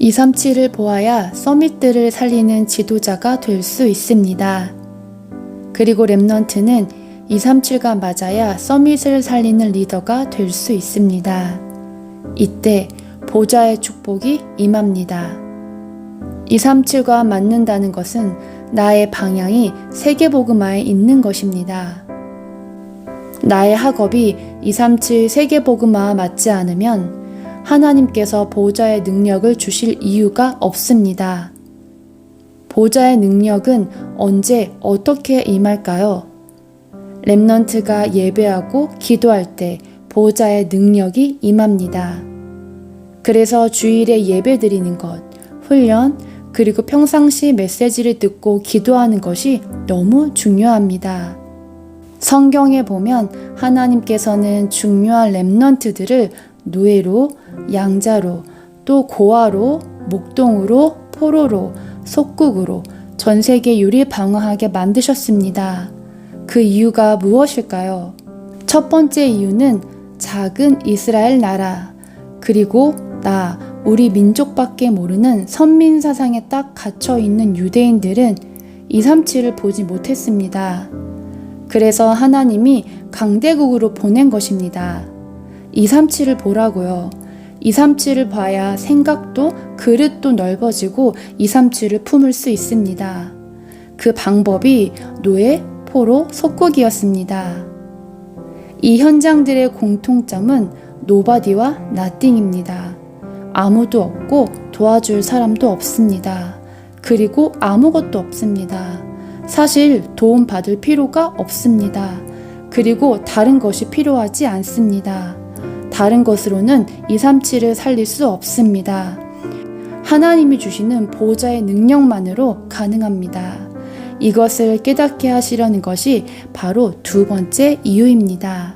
237을 보아야 서밋들을 살리는 지도자가 될 수 있습니다. 그리고 랩넌트는 237가 맞아야 서밋을 살리는 리더가 될 수 있습니다. 이때 보좌의 축복이 임합니다. 237과 맞는다는 것은 나의 방향이 세계복음화에 있는 것입니다. 나의 학업이 237 세계복음화와 맞지 않으면 하나님께서 보좌의 능력을 주실 이유가 없습니다. 보좌의 능력은 언제 어떻게 임할까요? 랩넌트가 예배하고 기도할 때 보좌의 능력이 임합니다. 그래서 주일에 예배 드리는 것, 훈련, 그리고 평상시 메시지를 듣고 기도하는 것이 너무 중요합니다. 성경에 보면 하나님께서는 중요한 랩넌트들을 노예로, 양자로, 또 고아로, 목동으로, 포로로, 속국으로 전 세계 유리 방어하게 만드셨습니다. 그 이유가 무엇일까요? 첫 번째 이유는 작은 이스라엘 나라, 그리고 나, 우리 민족밖에 모르는 선민 사상에 딱 갇혀 있는 유대인들은 237을 보지 못했습니다. 그래서 하나님이 강대국으로 보낸 것입니다. 237을 보라고요. 237을 봐야 생각도 그릇도 넓어지고 237을 품을 수 있습니다. 그 방법이 노예, 포로, 속국이었습니다. 이 현장들의 공통점은 노바디와 나띵입니다. 아무도 없고 도와줄 사람도 없습니다. 그리고 아무것도 없습니다. 사실 도움 받을 필요가 없습니다. 그리고 다른 것이 필요하지 않습니다. 다른 것으로는 237을 살릴 수 없습니다. 하나님이 주시는 보호자의 능력만으로 가능합니다. 이것을 깨닫게 하시려는 것이 바로 두 번째 이유입니다.